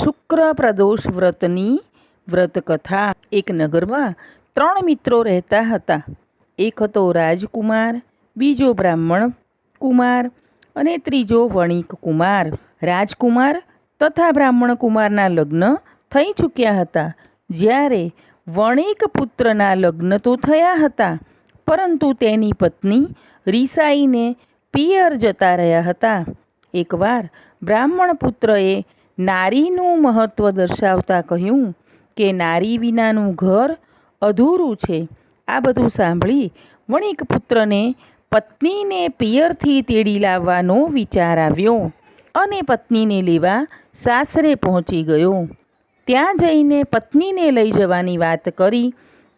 શુક્ર પ્રદોષ વ્રતની વ્રતકથા. એક નગરમાં ત્રણ મિત્રો રહેતા હતા. એક હતો રાજકુમાર, બીજો બ્રાહ્મણ કુમાર અને ત્રીજો વણિક કુમાર. રાજકુમાર તથા બ્રાહ્મણ કુમારના લગ્ન થઈ ચૂક્યા હતા. જ્યારે વણિક પુત્રના લગ્ન તો થયા હતા, પરંતુ તેની પત્ની રીસાઈને પિયર જતા રહ્યા હતા. એકવાર બ્રાહ્મણ પુત્રએ નારીનું મહત્ત્વ દર્શાવતા કહ્યું કે નારી વિનાનું ઘર અધૂરું છે. આ બધું સાંભળી વણિક પુત્રને પત્નીને પિયરથી તેડી લાવવાનો વિચાર આવ્યો અને પત્નીને લેવા સાસરે પહોંચી ગયો. ત્યાં જઈને પત્નીને લઈ જવાની વાત કરી.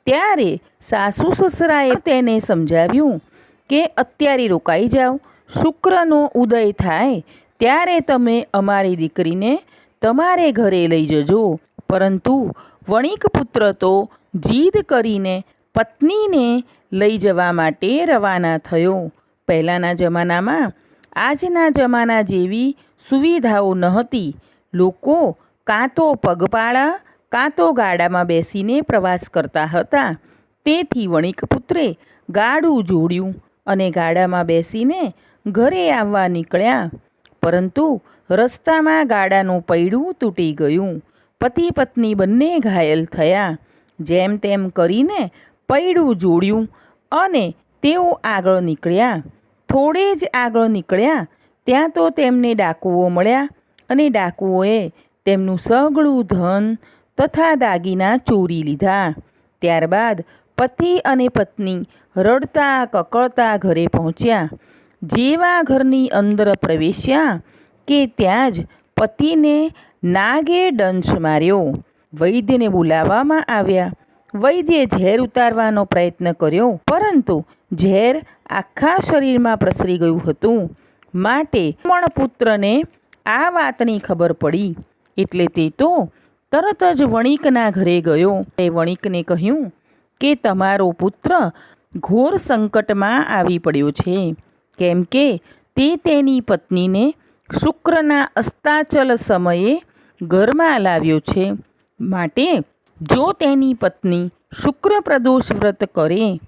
ત્યારે સાસુ સસરાએ તેને સમજાવ્યું કે અત્યારે રોકાઈ જાઓ, શુક્રનો ઉદય થાય ત્યારે તમે અમારી દીકરીને તમારે ઘરે લઈ જજો. પરંતુ વણિક પુત્ર તો જીદ કરીને પત્નીને લઈ જવા માટે રવાના થયો. પહેલાંના જમાનામાં આજના જમાના જેવી સુવિધાઓ નહોતી લોકો કાં તો પગપાળા કાં તો ગાડામાં બેસીને પ્રવાસ કરતા હતા. તેથી વણિક પુત્રે ગાડું જોડ્યું અને ગાડામાં બેસીને ઘરે આવવા નીકળ્યા. પરંતુ રસ્તામાં ગાડાનું પૈડું તૂટી ગયું. પતિ પત્ની બંને ઘાયલ થયા. જેમ તેમ કરીને પૈડું જોડ્યું અને તેઓ આગળ નીકળ્યા. થોડે જ આગળ નીકળ્યા, ત્યાં તો તેમને ડાકુઓ મળ્યા અને ડાકુઓએ તેમનું સગળું ધન તથા દાગીના ચોરી લીધા. ત્યારબાદ પતિ અને પત્ની રડતા કકળતા ઘરે પહોંચ્યા. જેવા ઘરની અંદર પ્રવેશ્યા કે ત્યાં જ પતિને નાગે દંશ માર્યો. વૈદ્યને બોલાવવામાં આવ્યા. વૈદ્યે ઝેર ઉતારવાનો પ્રયત્ન કર્યો, પરંતુ ઝેર આખા શરીરમાં પ્રસરી ગયું હતું. માટે પણ પુત્રને આ વાતની ખબર પડી. એટલે તે તો તરત જ વણિકના ઘરે ગયો. તે વણિકને કહ્યું કે તમારો પુત્ર ઘોર સંકટમાં આવી પડ્યો છે. કેમ કે તે તેની પત્નીને શુક્રના અસ્તાચલ સમયે ઘરમાં લાવ્યો છે. માટે જો તેની પત્ની શુક્ર પ્રદોષ વ્રત કરે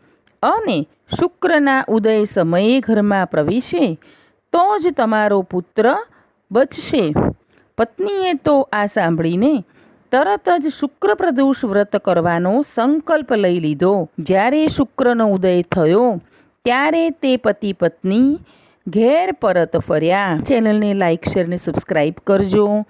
અને શુક્રના ઉદય સમયે ઘરમાં પ્રવેશે, તો જ તમારો પુત્ર બચશે. પત્નીએ તો આ સાંભળીને તરત જ શુક્ર પ્રદોષ વ્રત કરવાનો સંકલ્પ લઈ લીધો. જ્યારે શુક્રનો ઉદય થયો ત્યારે તે પતિ પત્ની ઘેર પરત ફર્યા. ચેનલને લાઇક શેર ને સબસ્ક્રાઈબ કરજો.